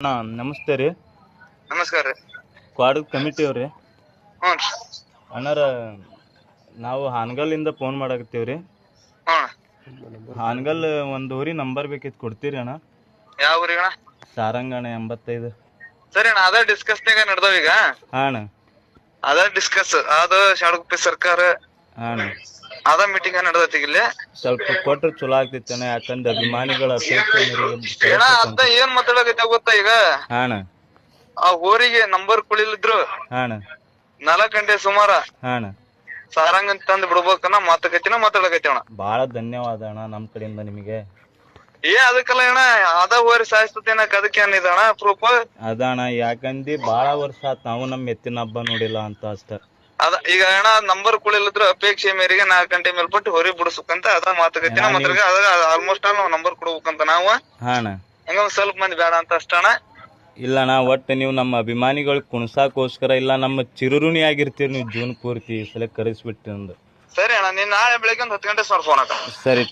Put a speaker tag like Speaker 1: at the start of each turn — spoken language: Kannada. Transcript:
Speaker 1: ಅಣ್ಣ ನಮಸ್ತೆ ರೀ.
Speaker 2: ನಮಸ್ಕಾರ ರೀ.
Speaker 1: ಕ್ವಾಡ್ ಕಮಿಟಿ ಅವ್ರಿ.
Speaker 2: ಹ್ಞೂ ರೀ.
Speaker 1: ಅಣ್ಣಾರ ನಾವು ಹಾನಗಲ್ಲಿಂದ ಫೋನ್ ಮಾಡಾಕತ್ತೀವಿ ರೀ.
Speaker 2: ಹ್ಞೂ
Speaker 1: ಹಾನಗಲ್ ಒಂದು ಊರಿ ನಂಬರ್ ಬೇಕಿತ್ತು ಕೊಡ್ತೀರಿ ಅಣ್ಣ?
Speaker 2: ಯಾವ ಊರಿಗೆ ಅಣ್ಣ?
Speaker 1: ಸಾರಂಗಣ ಎಂಬತ್ತೈದು.
Speaker 2: ಸರಿ ಅಣ್ಣ ಅದ ಡಿಸ್ಕಸ್ನಾಗ ನಡ್ದಾವ ಈಗ.
Speaker 1: ಹಾಂ ಅಣ್ಣ.
Speaker 2: ಅದ ಡಿಸ್ಕಸ್ ಅದು ಶಾಡಗುಪ್ಪಿ ಸರ್ಕಾರ
Speaker 1: ಹಾಂ ಅಣ್ಣ.
Speaker 2: ಅದ ಮೀಟಿಂಗ್ ನಡ್ದೈತಿ ಇಲ್ಲಿ.
Speaker 1: ಸ್ವಲ್ಪ ಕೊಟ್ರೆ ಚಲೋ ಆಗ್ತಿತ್ತಣ್ಣ ಯಾಕಂದ್ರೆ ಅಭಿಮಾನಿಗಳ
Speaker 2: ಅಣ್ಣ ಅದ ಏನ್ ಮಾತಾಡಕೈತೆ ಗೊತ್ತಾ ಈಗ?
Speaker 1: ಹಾಣ ಅಣ್ಣ
Speaker 2: ಆ ಊರಿಗೆ ನಂಬರ್ ಕುಳಿಲಿದ್ರು.
Speaker 1: ಹಾಣ ಅಣ್ಣ
Speaker 2: ನಾಲ್ಕು ಗಂಟೆ ಸುಮಾರ.
Speaker 1: ಹಾಣ ಅಣ್ಣ
Speaker 2: ಸಾರಂಗ್ ತಂದ್ ಬಿಡ್ಬೇಕನ್ನ ಮಾತುಕತಿನ ಮಾತಾಡಕೈತಿ ಅಣ್ಣ.
Speaker 1: ಭಾಳ ಧನ್ಯವಾದ ಅಣ್ಣ ನಮ್ ಕಡೆಯಿಂದ ನಿಮಗೆ.
Speaker 2: ಏ ಅದಕ್ಕಲ್ಲ ಅಣ್ಣ ಅದ ಹೋರಿ ಸಾಯಿಸ್ತೇನಕ್ ಅದಕ್ಕೆ ಏನಿದೆ ಅಣ್ಣ ಪ್ರೂಫ್
Speaker 1: ಅದಣ್ಣ ಯಾಕಂದಿ ಬಹಳ ವರ್ಷ ಆತ್ ನಾವು ನಮ್ಮ ಎತ್ತಿನ ಹಬ್ಬ ನೋಡಿಲ್ಲ ಅಂತ ಅಷ್ಟೇ.
Speaker 2: ಅದ ಈಗ ಅಣ್ಣ ನಂಬರ್ ಕುಳಿಲಿದ್ರು ಅಪೇಕ್ಷೆ ಮೇರೆಗೆ ನಾಲ್ಕು ಗಂಟೆ ಮೇಲ್ಪಟ್ಟು ಹೊರಿ ಬಿಡಿಸ್ಬೇಕಂತ ಅದ ಮಾತುಕತೆ ನಮ್ಮ ಹತ್ರ ಅದ ಆಲ್ಮೋಸ್ಟ್ ಆಲ್ ನಾವು ನಂಬರ್ ಕೊಡ್ಬೇಕಂತ ನಾವು.
Speaker 1: ಅಣ್ಣ.
Speaker 2: ಹಂಗ ಒಂದ್ ಸ್ವಲ್ಪ ಮಂದಿ ಬೇಡ ಅಂತ ಅಷ್ಟ ಅಣ್ಣ.
Speaker 1: ಇಲ್ಲ ಅಣ್ಣ ಒಟ್ಟು ನೀವು ನಮ್ಮ ಅಭಿಮಾನಿಗಳು ಕುಣಸಾಕೋಸ್ಕರ ಇಲ್ಲ ನಮ್ಮ ಚಿರುರುಣಿ ಆಗಿರ್ತೀರಿ ನೀವು ಜೂನ್ ಪೂರ್ತಿ ಈ ಸಲ ಕರೆಸ್ಬಿಟ್ಟು ಅಂದು.
Speaker 2: ಸರಿ ಅಣ್ಣ ನೀನ್ ನಾಳೆ ಬೆಳಿಗ್ಗೆ ಒಂದ್ ಹತ್ತು ಗಂಟೆ ಸರ್ ಫೋನ್ ಹಾಕ.
Speaker 1: ಸರಿ.